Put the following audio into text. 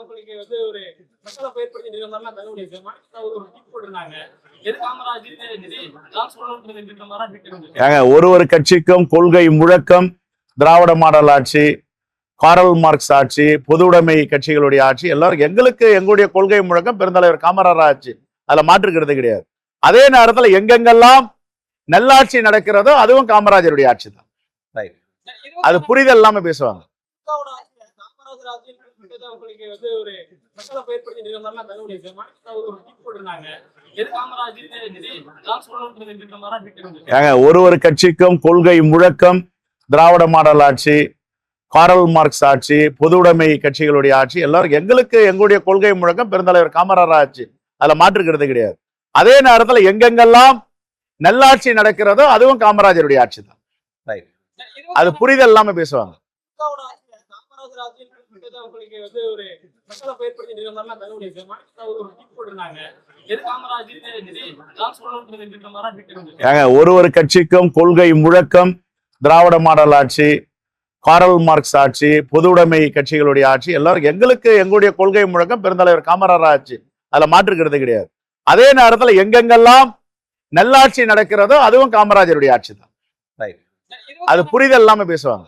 உங்களுக்கு வந்து ஒரு நிறுவனம் ஒரு போட்டிருந்தாங்க ஏங்க ஒரு ஒரு கட்சிக்கும் கொள்கை முழக்கம் திராவிட மாடல் ஆட்சி காரல் மார்க்ஸ் ஆட்சி பொதுவுடைமை கட்சிகளுடைய ஆட்சி எல்லாரும் எங்களுக்கு எங்களுடைய கொள்கை முழக்கம் பெருந்தலைவர் காமராஜர் ஆட்சி. அதுல மாற்றுக்கிறது கிடையாது. அதே நேரத்துல எங்கெங்கெல்லாம் நல்லாட்சி நடக்கிறதோ அதுவும் காமராஜருடைய ஆட்சி தான் அது புரிதல் இல்லாம பேசுவாங்க. வந்து நிறுவனம் தகவல் எது ஒரு ஒரு கட்சிக்கும் கொள்கை முழக்கம் திராவிட மாடல் ஆட்சி காரல் மார்க்ஸ் ஆட்சி பொதுவுடைமை கட்சிகளுடைய ஆட்சி எல்லாரும் எங்களுக்கு எங்களுடைய கொள்கை முழக்கம் பெருந்தலைவர் காமராஜர் ஆட்சி. அதுல மாற்றுக்கிறது கிடையாது. அதே நேரத்துல எங்கெங்கெல்லாம் நல்லாட்சி நடக்கிறதோ அதுவும் காமராஜருடைய ஆட்சி தான் அது புரிதல் இல்லாம பேசுவாங்க. உங்களுக்கு வந்து நிறுவனம் தகவல் போட்டிருந்தாங்க. ஒரு ஒரு கட்சிக்கும் கொள்கை முழக்கம் திராவிட மாடல் ஆட்சி காரல் மார்க்ஸ் ஆட்சி பொதுவுடைமை கட்சிகளுடைய ஆட்சி எல்லாரும் எங்களுக்கு எங்களுடைய கொள்கை முழக்கம் பெருந்தலைவர் காமராஜர் ஆட்சி. அதுல மாற்றுக்கிறது கிடையாது. அதே நேரத்துல எங்கெங்கெல்லாம் நல்லாட்சி நடக்கிறதோ அதுவும் காமராஜருடைய ஆட்சி தான் அது புரிதல் இல்லாம பேசுவாங்க.